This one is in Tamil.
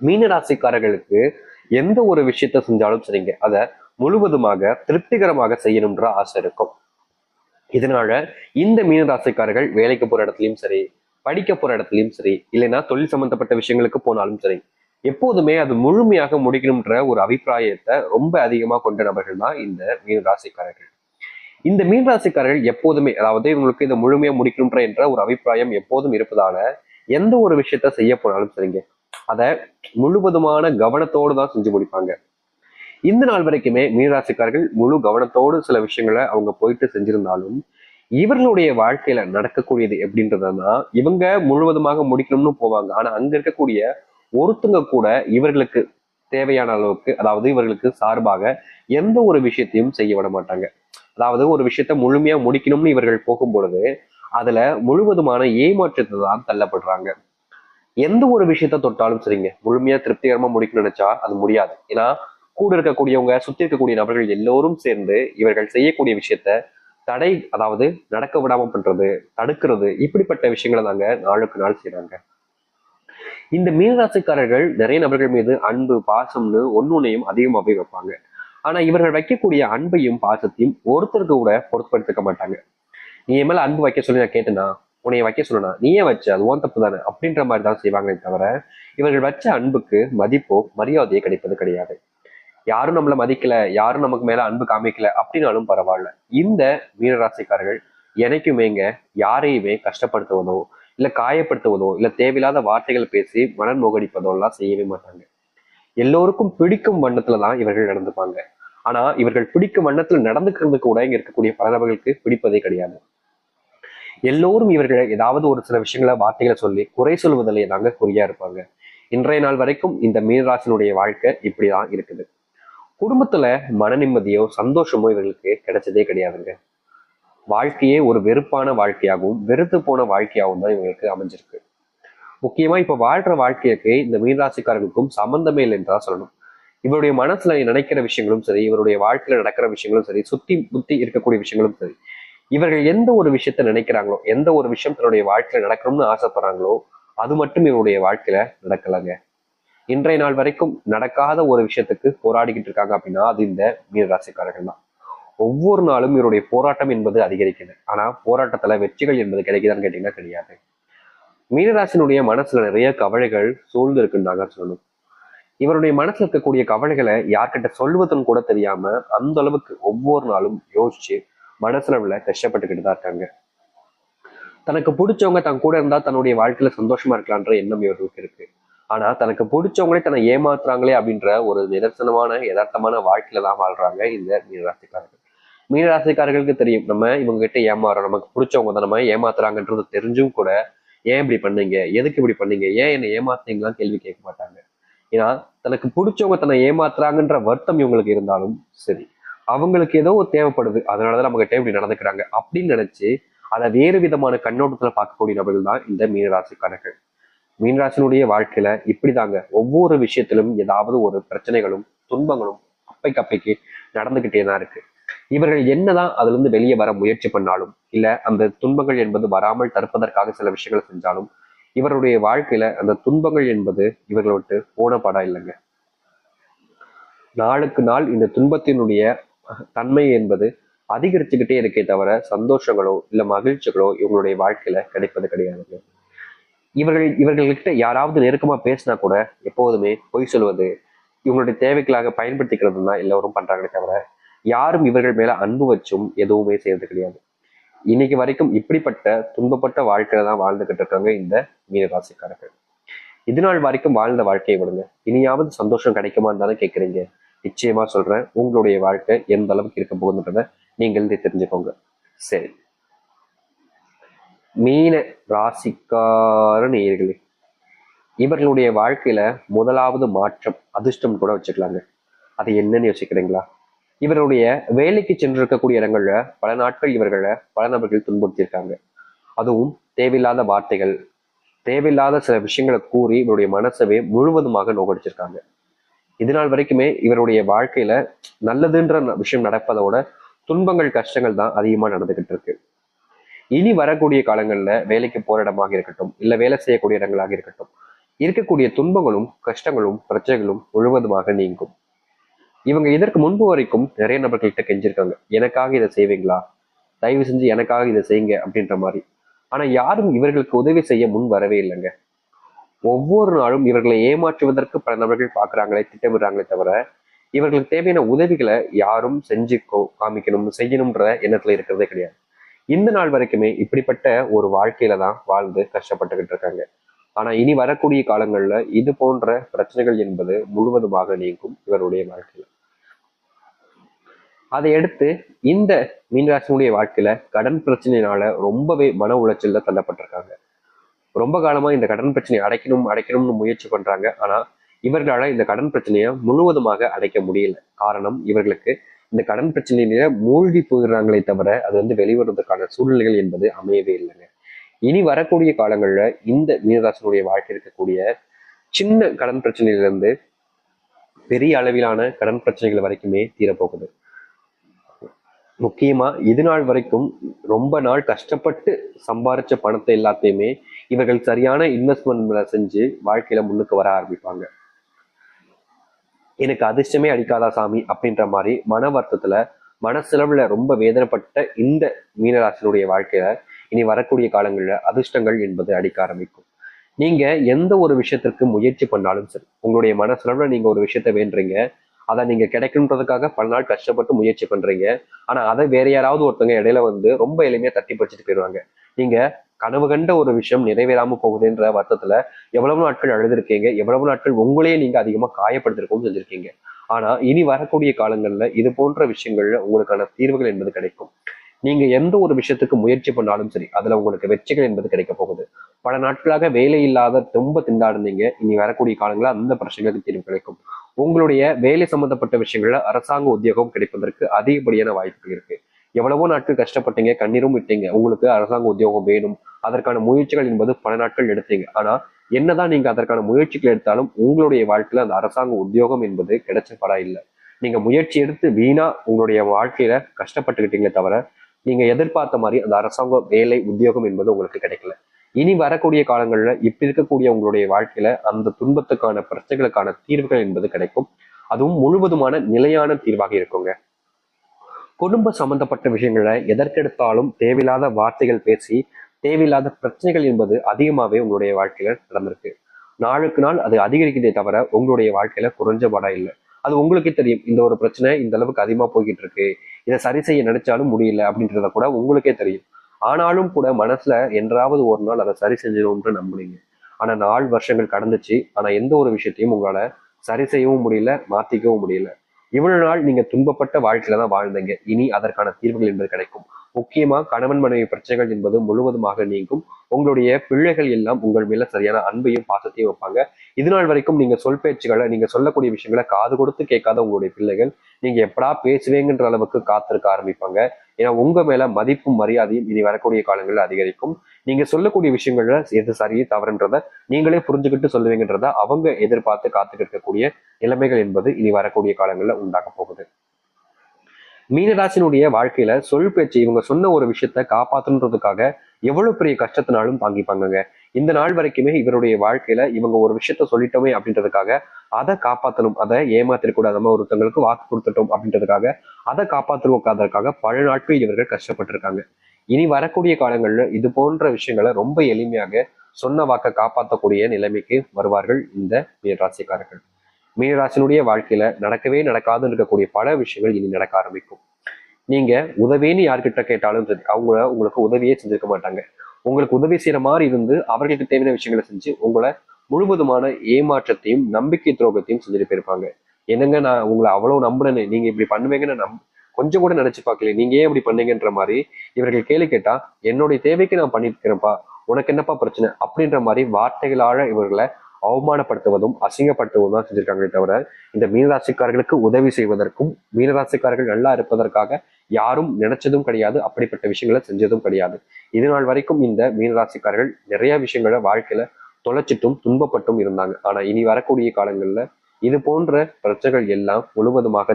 மீனராசிக்காரர்களுக்கு எந்த ஒரு விஷயத்த செஞ்சாலும் சரிங்க. அதை முழுவதுமாக திருப்திகரமாக செய்யணும்ன்ற ஆசை இருக்கும். இதனால இந்த மீனராசிக்காரர்கள் வேலைக்கு போற இடத்துலயும் சரி படிக்க போற இடத்துலயும் சரி இல்லைன்னா தொழில் சம்பந்தப்பட்ட விஷயங்களுக்கு போனாலும் சரி எப்போதுமே அது முழுமையாக முடிக்கணும்ன்ற ஒரு அபிப்பிராயத்தை ரொம்ப அதிகமா கொண்ட நபர்கள் தான் இந்த மீனராசிக்காரர்கள். இந்த மீனராசிக்காரர்கள் எப்போதுமே அதாவது இவங்களுக்கு இதை முழுமையா முடிக்கணும்ன்ற என்ற ஒரு அபிப்பிராயம் எப்போதும் இருப்பதால எந்த ஒரு விஷயத்த செய்ய போனாலும் சரிங்க. அதை முழுவதுமான கவனத்தோடு தான் செஞ்சு முடிப்பாங்க. இந்த நாள் வரைக்குமே மீனராசிக்காரர்கள் முழு கவனத்தோடு சில விஷயங்களை அவங்க போயிட்டு செஞ்சிருந்தாலும் இவர்களுடைய வாழ்க்கையில நடக்கக்கூடியது எப்படின்றதுன்னா இவங்க முழுவதுமாக முடிக்கணும்னு போவாங்க. ஆனா அங்க இருக்கக்கூடிய ஒருத்தங்க கூட இவர்களுக்கு தேவையான அளவுக்கு அதாவது இவர்களுக்கு சார்பாக எந்த ஒரு விஷயத்தையும் செய்ய விட மாட்டாங்க. அதாவது ஒரு விஷயத்த முழுமையா முடிக்கணும்னு இவர்கள் போகும் பொழுது அதுல முழுவதுமான ஏமாற்றத்தை தான் தள்ளப்படுறாங்க. எந்த ஒரு விஷயத்த தொட்டாலும் சரிங்க. முழுமையா திருப்திகரமா முடிக்கணும்னு நினைச்சா அது முடியாது. ஏன்னா கூட இருக்கக்கூடியவங்க சுத்தி இருக்கக்கூடிய நபர்கள் எல்லோரும் சேர்ந்து இவர்கள் செய்யக்கூடிய விஷயத்த தடை அதாவது நடக்க விடாம பண்றது தடுக்கிறது இப்படிப்பட்ட விஷயங்களை தாங்க நாளுக்கு நாள் செய்யறாங்க இந்த மீனராசிக்காரர்கள் நிறைய நபர்கள் மீது அன்பு பாசம்னு ஒன்னொன்னையும் அதிகமாகவே வைப்பாங்க. ஆனா இவர்கள் வைக்கக்கூடிய அன்பையும் பாசத்தையும் ஒருத்தருக்கு கூட பொருட்படுத்திக்க மாட்டாங்க. நீ என் மேல அன்பு வைக்க சொல்லி நான் கேட்டேனா? உன்னைய வைக்க சொல்லணும். நீயே வச்ச அது ஓன் தப்பு தானே? அப்படின்ற மாதிரி தான் செய்வாங்களே தவிர இவர்கள் வச்ச அன்புக்கு மதிப்போ மரியாதையோ கிடைப்பது கிடையாது. யாரும் நம்மளை மதிக்கல யாரும் நமக்கு மேல அன்பு காமிக்கல அப்படின்னாலும் பரவாயில்ல. இந்த மீனராசிக்காரர்கள் எனக்குமேங்க யாரையுமே கஷ்டப்படுத்துவதோ இல்ல காயப்படுத்துவதோ இல்ல தேவையில்லாத வார்த்தைகள் பேசி மனம் நோகடிப்பதோ எல்லாம் செய்யவே மாட்டாங்க. எல்லோருக்கும் பிடிக்கும் வண்ணத்துல தான் இவர்கள் நடந்துப்பாங்க. ஆனா இவர்கள் பிடிக்கும் வண்ணத்துல நடந்துக்கிறது கூட இங்க இருக்கக்கூடிய பல நபர்களுக்கு பிடிப்பதே கிடையாது. எல்லோரும் இவர்கள் ஏதாவது ஒரு சில விஷயங்களை வார்த்தைகளை சொல்லி குறை சொல்வதிலேயே தாங்க குறியா இருப்பாங்க. இன்றைய நாள் வரைக்கும் இந்த மீனராசினுடைய வாழ்க்கை இப்படிதான் இருக்குது. குடும்பத்துல மன நிம்மதியோ சந்தோஷமோ இவர்களுக்கு கிடைச்சதே கிடையாதுங்க. வாழ்க்கையே ஒரு வெறுப்பான வாழ்க்கையாகவும் வெறுத்து போன வாழ்க்கையாகவும் தான் இவங்களுக்கு அமைஞ்சிருக்கு. முக்கியமா இப்ப வாழ்ற வாழ்க்கைக்கு இந்த மீனராசிக்காரர்களுக்கும் சம்பந்தமே இல்லை என்றா சொல்லணும். இவருடைய மனசுல நினைக்கிற விஷயங்களும் சரி இவருடைய வாழ்க்கையில நடக்கிற விஷயங்களும் சரி சுத்தி புத்தி இருக்கக்கூடிய விஷயங்களும் சரி இவர்கள் எந்த ஒரு விஷயத்த நினைக்கிறாங்களோ எந்த ஒரு விஷயம் தன்னுடைய வாழ்க்கையில நடக்கணும்னு ஆசைப்படுறாங்களோ அது மட்டும் இவருடைய வாழ்க்கையில நடக்கலைங்க. இன்றைய நாள் வரைக்கும் நடக்காத ஒரு விஷயத்துக்கு போராடிக்கிட்டு இருக்காங்க அப்படின்னா அது இந்த மீனராசிக்காரர்கள் தான். ஒவ்வொரு நாளும் இவருடைய போராட்டம் என்பது அதிகரிக்குது. ஆனா போராட்டத்துல வெற்றிகள் என்பது கிடைக்குதான்னு கேட்டீங்கன்னா கிடையாது. மீனராசினுடைய மனசுல நிறைய கவலைகள் சூழ்ந்து இருக்குன்னு சொல்லணும். இவருடைய மனசுல இருக்கக்கூடிய கவலைகளை யார்கிட்ட சொல்வதுன்னு கூட தெரியாம அந்த அளவுக்கு ஒவ்வொரு நாளும் யோசிச்சு மனசுல கஷ்டப்பட்டுக்கிட்டு தான் இருக்காங்க. தனக்கு பிடிச்சவங்க தன் கூட இருந்தா தன்னுடைய வாழ்க்கையில சந்தோஷமா இருக்கலான்ற எண்ணம் இவர்களுக்கு இருக்கு. ஆனா தனக்கு பிடிச்சவங்களே தன்னை ஏமாத்துறாங்களே அப்படின்ற ஒரு நிதர்சனமான யதார்த்தமான வாழ்க்கையில தான் வாழ்றாங்க இந்த மீனராசிக்காரர்கள். மீனராசிக்காரர்களுக்கு தெரியும் நம்ம இவங்க கிட்ட ஏமாறோம் நமக்கு பிடிச்சவங்க தான் நம்ம ஏமாத்துறாங்கன்றது தெரிஞ்சும் கூட ஏன் இப்படி பண்ணீங்க? எதுக்கு இப்படி பண்ணீங்க? ஏன் என்னை ஏமாத்துனீங்களாம் கேள்வி கேட்க மாட்டாங்க. ஏன்னா தனக்கு பிடிச்சவங்க தன்னை ஏமாத்துறாங்கன்ற வருத்தம் இவங்களுக்கு இருந்தாலும் சரி. அவங்களுக்கு ஏதோ தேவைப்படுது. அதனாலதான் நம்ம கிட்ட இப்படி நடந்துக்கிறாங்க. அப்படின்னு நினைச்சு அதை வேறு விதமான கண்ணோட்டத்துல பார்க்கக்கூடிய நபர்கள் தான் இந்த மீனராசிக்காரர்கள் மீனராசினுடைய வாழ்க்கையில இப்படிதாங்க. ஒவ்வொரு விஷயத்திலும் ஏதாவது ஒரு பிரச்சனைகளும் துன்பங்களும் அப்பைக்கு அப்பைக்கு நடந்துகிட்டே தான் இருக்கு. இவர்கள் என்னதான் அதுல இருந்து வெளியே வர முயற்சி பண்ணாலும் இல்ல அந்த துன்பங்கள் என்பது வராமல் தடுப்பதற்காக சில விஷயங்களை செஞ்சாலும் இவருடைய வாழ்க்கையில அந்த துன்பங்கள் என்பது இவர்களை விட்டு போன படம் இல்லைங்க. நாளுக்கு நாள் இந்த துன்பத்தினுடைய தன்மை என்பது அதிகரிச்சுக்கிட்டே இருக்கே தவிர சந்தோஷங்களோ இல்லை மகிழ்ச்சிகளோ இவங்களுடைய வாழ்க்கையில கிடைப்பது கிடையாதுங்க இவர்கள் இவர்கள்கிட்ட யாராவது நெருக்கமா பேசினா கூட எப்போதுமே பொய் சொல்வது இவங்களுடைய தேவைகளாக பயன்படுத்திக்கிறது தான் எல்லோரும் பண்றாங்களே தவிர யாரும் இவர்கள் மேல அன்பு வச்சும் எதுவுமே செய்யறது கிடையாது. இன்னைக்கு வரைக்கும் இப்படிப்பட்ட துன்பப்பட்ட வாழ்க்கையில தான் வாழ்ந்துகிட்டு இருக்காங்க இந்த மீனராசிக்காரர்கள். இது நாள் வரைக்கும் வாழ்ந்த வாழ்க்கையை விடுங்க. இனியாவது சந்தோஷம் கிடைக்குமான்னு தானே கேட்குறீங்க நிச்சயமா சொல்றேன் உங்களுடைய வாழ்க்கை எந்த அளவுக்கு இருக்க போகுதுன்றத நீங்கள் தெரிஞ்சுக்கோங்க. சரி. மீன ராசிக்கார நேயர்களே இவர்களுடைய வாழ்க்கையில முதலாவது மாற்றம் அதிர்ஷ்டம் கூட வச்சுக்கலாங்க. அது என்னன்னு யோசிக்கிறீங்களா? இவருடைய வேலைக்கு சென்றிருக்கக்கூடிய இடங்கள்ல பல நாட்கள் இவர்களை பல நபர்கள் துன்புறுத்தியிருக்காங்க. அதுவும் தேவையில்லாத வார்த்தைகள் தேவையில்லாத சில விஷயங்களை கூறி இவருடைய மனசவே முழுவதுமாக நோக்கடிச்சிருக்காங்க. இது நாள் வரைக்குமே இவருடைய வாழ்க்கையில நல்லதுன்ற விஷயம் நடப்பதோட துன்பங்கள் கஷ்டங்கள் தான் அதிகமா நடந்துகிட்டு இருக்கு. இனி வரக்கூடிய காலங்கள்ல வேலைக்கு போற இடமாக இருக்கட்டும் இல்ல வேலை செய்யக்கூடிய இடங்களாக இருக்கட்டும் இருக்கக்கூடிய துன்பங்களும் கஷ்டங்களும் பிரச்சனைகளும் முழுவதுமாக நீங்கும். இவங்க இதற்கு முன்பு வரைக்கும் நிறைய நபர்கள்கிட்ட கெஞ்சிருக்காங்க. எனக்காக இதை செய்வீங்களா? தயவு செஞ்சு எனக்காக இதை செய்யுங்க அப்படின்ற மாதிரி. ஆனா யாரும் இவர்களுக்கு உதவி செய்ய முன் வரவே இல்லைங்க. ஒவ்வொரு நாளும் இவர்களை ஏமாற்றுவதற்கு பல நபர்கள் பார்க்கறாங்களே திட்டமிடுறாங்களே தவிர இவர்களுக்கு தேவையான உதவிகளை யாரும் செஞ்சு காமிக்கணும் செய்யணும்ன்ற எண்ணத்துல இருக்கிறதே கிடையாது. இந்த நாள் வரைக்குமே இப்படிப்பட்ட ஒரு வாழ்க்கையில தான் வாழ்ந்து கஷ்டப்பட்டுக்கிட்டு இருக்காங்க. ஆனா இனி வரக்கூடிய காலங்கள்ல இது போன்ற பிரச்சனைகள் என்பது முழுவதுமாக நீங்கும் இவருடைய வாழ்க்கையில. அதை அடுத்து இந்த மீனராசினுடைய வாழ்க்கையில கடன் பிரச்சனையினால ரொம்பவே மன உளைச்சல்ல தள்ளப்பட்டிருக்காங்க. ரொம்ப காலமா இந்த கடன் பிரச்சனையை அடைக்கணும் அடைக்கணும்னு முயற்சி பண்றாங்க. ஆனா இவர்களால இந்த கடன் பிரச்சனையை முழுவதுமாக அடைக்க முடியல. காரணம் இவர்களுக்கு இந்த கடன் பிரச்சனையில மூழ்கி போயிடுறாங்களே தவிர அது வந்து வெளிவருவதற்கான சூழ்நிலைகள் என்பது அமையவே இல்லைங்க. இனி வரக்கூடிய காலங்களில் இந்த மீனராசனுடைய வாழ்க்கை இருக்கக்கூடிய சின்ன கடன் பிரச்சனையிலிருந்து பெரிய அளவிலான கடன் பிரச்சனைகள் வரைக்குமே தீரப்போகுது. முக்கியமா இது நாள் வரைக்கும் ரொம்ப நாள் கஷ்டப்பட்டு சம்பாரிச்ச பணத்தை எல்லாத்தையுமே இவர்கள் சரியான இன்வெஸ்ட்மெண்ட் செஞ்சு வாழ்க்கையில முன்னுக்கு வர ஆரம்பிப்பாங்க. எனக்கு அதிர்ஷ்டமே அடிக்காதா சாமி அப்படின்ற மாதிரி மன வருத்தத்துல மனசெலவுல ரொம்ப வேதனைப்பட்ட இந்த மீனராசினுடைய வாழ்க்கையில இனி வரக்கூடிய காலங்களில் அதிர்ஷ்டங்கள் என்பது அடிக்க ஆரம்பிக்கும். நீங்க எந்த ஒரு விஷயத்திற்கு முயற்சி பண்ணாலும் சரி உங்களுடைய மனசெலவுல நீங்க ஒரு விஷயத்த வேண்டுறீங்க அதை நீங்க கிடைக்கணுன்றதுக்காக பல நாள் கஷ்டப்பட்டு முயற்சி பண்றீங்க ஆனா அதை வேற யாராவது ஒருத்தவங்க இடையில வந்து ரொம்ப எளிமையா தட்டி பறிச்சுட்டு போயிடுவாங்க. நீங்க கனவு கண்ட ஒரு விஷயம் நிறைவேறாம போகுதுன்ற வருத்தத்துல எவ்வளவு நாட்கள் அழுதுருக்கீங்க? எவ்வளவு நாட்கள் உங்களையே நீங்க அதிகமா காயப்படுத்திருக்கவும் செஞ்சிருக்கீங்க ஆனா இனி வரக்கூடிய காலங்கள்ல இது போன்ற விஷயங்கள்ல உங்களுக்கான தீர்வுகள் என்பது கிடைக்கும். நீங்க எந்த ஒரு விஷயத்துக்கு முயற்சி பண்ணாலும் சரி அதுல உங்களுக்கு வெற்றிகள் என்பது கிடைக்க போகுது. பல நாட்களாக வேலை இல்லாத ரொம்ப திண்டாடுனீங்க. இனி வரக்கூடிய காலங்களில் அந்த பிரச்சனைகளுக்கு தீர்வு கிடைக்கும். உங்களுடைய வேலை சம்பந்தப்பட்ட விஷயங்கள்ல அரசாங்க உத்தியோகம் கிடைப்பதற்கு அதிகப்படியான வாய்ப்புகள் இருக்கு. எவ்வளவோ நாட்கள் கஷ்டப்பட்டீங்க கண்ணீரும் விட்டீங்க. உங்களுக்கு அரசாங்க உத்தியோகம் வேணும். அதற்கான முயற்சிகள் என்பது பல நாட்கள் எடுத்தீங்க. ஆனா என்னதான் நீங்க அதற்கான முயற்சிகள் எடுத்தாலும் உங்களுடைய வாழ்க்கையில அந்த அரசாங்க உத்தியோகம் என்பது கிடைச்ச படா இல்லை. நீங்க முயற்சி எடுத்து வீணா உங்களுடைய வாழ்க்கையில கஷ்டப்பட்டுக்கிட்டீங்களே தவிர நீங்க எதிர்பார்த்த மாதிரி அந்த அரசாங்க வேலை உத்தியோகம் என்பது உங்களுக்கு கிடைக்கல. இனி வரக்கூடிய காலங்கள்ல இப்படி இருக்கக்கூடிய உங்களுடைய வாழ்க்கையில அந்த துன்பத்துக்கான பிரச்சனைகளுக்கான தீர்வுகள் என்பது கிடைக்கும். அதுவும் முழுவதுமான நிலையான தீர்வாக இருக்குங்க. குடும்ப சம்பந்தப்பட்ட விஷயங்களை எதற்கெடுத்தாலும் தேவையில்லாத வார்த்தைகள் பேசி தேவையில்லாத பிரச்சனைகள் என்பது அதிகமாகவே உங்களுடைய வாழ்க்கையில நடந்திருக்கு. நாளுக்கு நாள் அது அதிகரிக்கிறதே தவிர உங்களுடைய வாழ்க்கையில குறைஞ்சபாடா இல்லை. அது உங்களுக்கே தெரியும். இந்த ஒரு பிரச்சனை இந்த அளவுக்கு அதிகமாக போய்கிட்டு இருக்கு இதை சரி செய்ய நினைச்சாலும் முடியல அப்படின்றத கூட உங்களுக்கே தெரியும். ஆனாலும் கூட மனசுல என்றாவது ஒரு நாள் அதை சரி செஞ்சிடும்னு நம்புனீங்க. ஆனா நாலு வருஷங்கள் கடந்துச்சு. ஆனா எந்த ஒரு விஷயத்தையும் உங்களால சரி செய்யவும் முடியல மாத்திக்கவும் முடியல. இவ்வளவு நாள் நீங்க துன்பப்பட்ட வாழ்க்கையில தான் வாழ்ந்தீங்க. இனி அதற்கான தீர்வுகள் என்பது கிடைக்கும். முக்கியமா கணவன் மனைவி பிரச்சனைகள் என்பது முழுவதுமாக நீங்கும். உங்களுடைய பிள்ளைகள் எல்லாம் உங்கள் மேல சரியான அன்பையும் பாசத்தையும் வைப்பாங்க. இது நாள் வரைக்கும் நீங்க சொல் பேச்சுகளை நீங்க சொல்லக்கூடிய விஷயங்களை காது கொடுத்து கேட்காத உங்களுடைய பிள்ளைகள் நீங்க எப்படா பேசுவேங்கன்ற அளவுக்கு காத்திருக்க ஆரம்பிப்பாங்க. ஏன்னா உங்க மேல மதிப்பும் மரியாதையும் இனி வரக்கூடிய காலங்களில் அதிகரிக்கும். நீங்க சொல்லக்கூடிய விஷயங்கள்ல எது சரி தவறுன்றத நீங்களே புரிஞ்சுக்கிட்டு சொல்லுவீங்கன்றத அவங்க எதிர்பார்த்து காத்துக்கிட்டு இருக்கக்கூடிய நிலைமைகள் என்பது இனி வரக்கூடிய காலங்களில் உண்டாக போகுது. மீனராசினுடைய வாழ்க்கையில சொல் பேச்சு இவங்க சொன்ன ஒரு விஷயத்த காப்பாத்தணுன்றதுக்காக எவ்வளவு பெரிய கஷ்டத்தினாலும் தாங்கிப்பாங்க இந்த நாள் வரைக்குமே இவருடைய வாழ்க்கையில இவங்க ஒரு விஷயத்த சொல்லிட்டோமே அப்படின்றதுக்காக அதை காப்பாத்தணும் அதை ஏமாத்திரக்கூடாது ஒருத்தங்களுக்கு வாக்கு கொடுத்துட்டோம் அப்படின்றதுக்காக அதை காப்பாற்றுவதற்காக பல நாட்கள் இவர்கள் கஷ்டப்பட்டிருக்காங்க. இனி வரக்கூடிய காலங்கள்ல இது போன்ற விஷயங்களை ரொம்ப எளிமையாக சொன்ன வாக்கை காப்பாற்றக்கூடிய நிலைமைக்கு வருவார்கள் இந்த மீனராசிக்காரர்கள். மீனராசினுடைய வாழ்க்கையில நடக்கவே நடக்காதுன்னு இருக்கக்கூடிய பல விஷயங்கள் இனி நடக்க ஆரம்பிக்கும். நீங்க உதவின்னு யார்கிட்ட கேட்டாலும் சரி அவங்க உங்களுக்கு உதவியே செஞ்சிருக்க மாட்டாங்க. உங்களுக்கு உதவி செய்யற மாதிரி இருந்து அவர்களுக்கு தேவையான விஷயங்களை செஞ்சு உங்களை முழுவதுமான ஏமாற்றத்தையும் நம்பிக்கை துரோகத்தையும் செஞ்சுட்டு போயிருப்பாங்க. என்னங்க நான் உங்களை அவ்வளவு நம்புறேன்னு நீங்க இப்படி பண்ணுவீங்கன்னு நம் கொஞ்சம் கூட நினைச்சு பார்க்கல. நீங்க ஏன் இப்படி பண்ணீங்கன்ற மாதிரி இவர்கள் கேள்வி கேட்டா என்னுடைய தேவைக்கு நான் பண்ணிருக்கிறேன்ப்பா உனக்கு என்னப்பா பிரச்சனை? அப்படின்ற மாதிரி வார்த்தைகளால இவர்களை அவமானப்படுத்துவதும் அசிங்கப்படுத்துவதும் தான் செஞ்சிருக்காங்களே தவிர இந்த மீனராசிக்காரர்களுக்கு உதவி செய்வதற்கும் மீனராசிக்காரர்கள் நல்லா இருப்பதற்காக யாரும் நினைச்சதும் கிடையாது அப்படிப்பட்ட விஷயங்களை செஞ்சதும் கிடையாது. இது நாள் வரைக்கும் இந்த மீனராசிக்காரர்கள் நிறைய விஷயங்களை வாழ்க்கையில தொலைச்சிட்டும் துன்பப்பட்டும் இருந்தாங்க. ஆனா இனி வரக்கூடிய காலங்கள்ல இது போன்ற பிரச்சனைகள் எல்லாம் முழுவதுமாக